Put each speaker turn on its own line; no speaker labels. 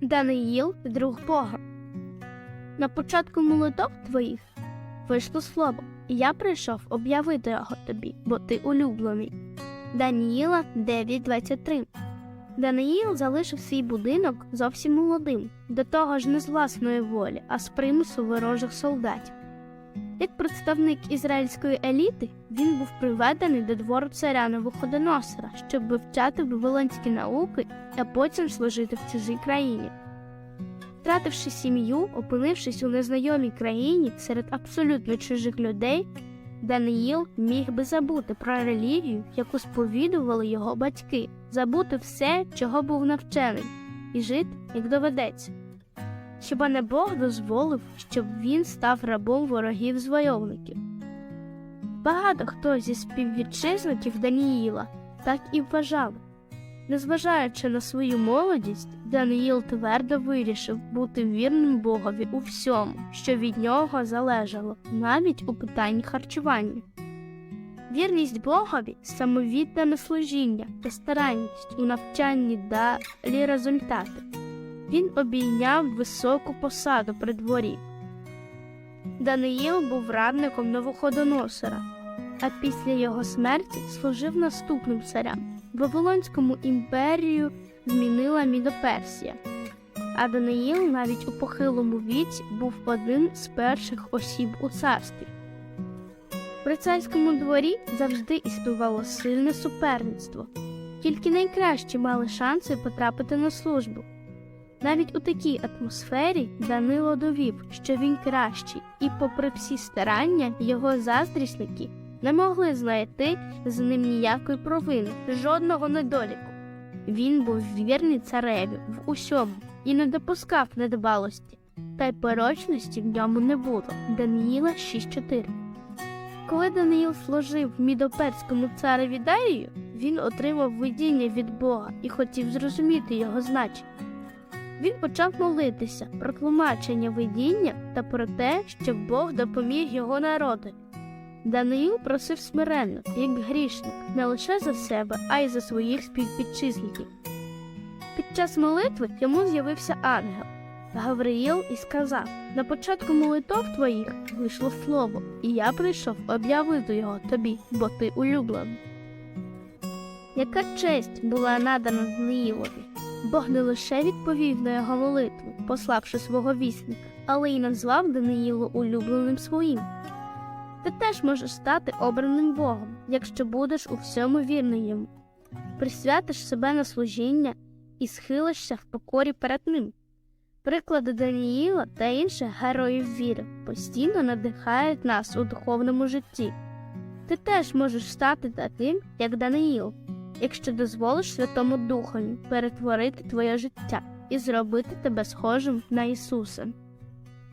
Даниїл, друг Бога. На початку молитов твоїх вийшло слово, і я прийшов об'явити його тобі, бо ти улюблений. Даніїла 9.23 Даниїл залишив свій будинок зовсім молодим, до того ж не з власної волі, а з примусу ворожих солдатів. Як представник ізраїльської еліти, він був приведений до двору царя Навуходоносора, щоб вивчати вавилонські науки, а потім служити в чужій країні. Втративши сім'ю, опинившись у незнайомій країні серед абсолютно чужих людей, Даниїл міг би забути про релігію, яку сповідували його батьки, забути все, чого був навчений, і жити, як доведеться. Хіба не Бог дозволив, щоб він став рабом ворогів звойовників? Багато хто зі співвітчизників Даніїла так і вважали. Незважаючи на свою молодість, Даниїл твердо вирішив бути вірним Богові у всьому, що від нього залежало, навіть у питанні харчування. Вірність Богові самовіддане служіння та старанність у навчанні далі результати. Він обійняв високу посаду при дворі. Даниїл був радником Новоходоносора, а після його смерті служив наступним царям. Вавилонському імперію змінила Мідоперсія, а Даниїл навіть у похилому віці був одним з перших осіб у царстві. При царському дворі завжди існувало сильне суперництво, тільки найкращі мали шанси потрапити на службу. Навіть у такій атмосфері Данило довів, що він кращий, і, попри всі старання, його заздрісники не могли знайти з ним ніякої провини, жодного недоліку. Він був вірний цареві в усьому і не допускав недбалості, та й порочності в ньому не було. Даниїла 6.4 Коли Даниїл служив мідоперському цареві Дарію, він отримав видіння від Бога і хотів зрозуміти його значення. Він почав молитися про тлумачення видіння та про те, щоб Бог допоміг його народу. Даниїл просив смиренно, як грішник, не лише за себе, а й за своїх співвітчизників. Під час молитви йому з'явився ангел Гавриїл і сказав: На початку молитов твоїх вийшло слово, і я прийшов об'явити його тобі, бо ти улюблений. Яка честь була надана Даниїлові? Бог не лише відповів на його молитву, пославши свого вісника, але й назвав Даниїлу улюбленим своїм. Ти теж можеш стати обраним Богом, якщо будеш у всьому вірний йому, присвятиш себе на служіння і схилишся в покорі перед ним. Приклади Даніїла та інших героїв віри постійно надихають нас у духовному житті. Ти теж можеш стати таким, як Даниїл, якщо дозволиш Святому Духові перетворити твоє життя і зробити тебе схожим на Ісуса.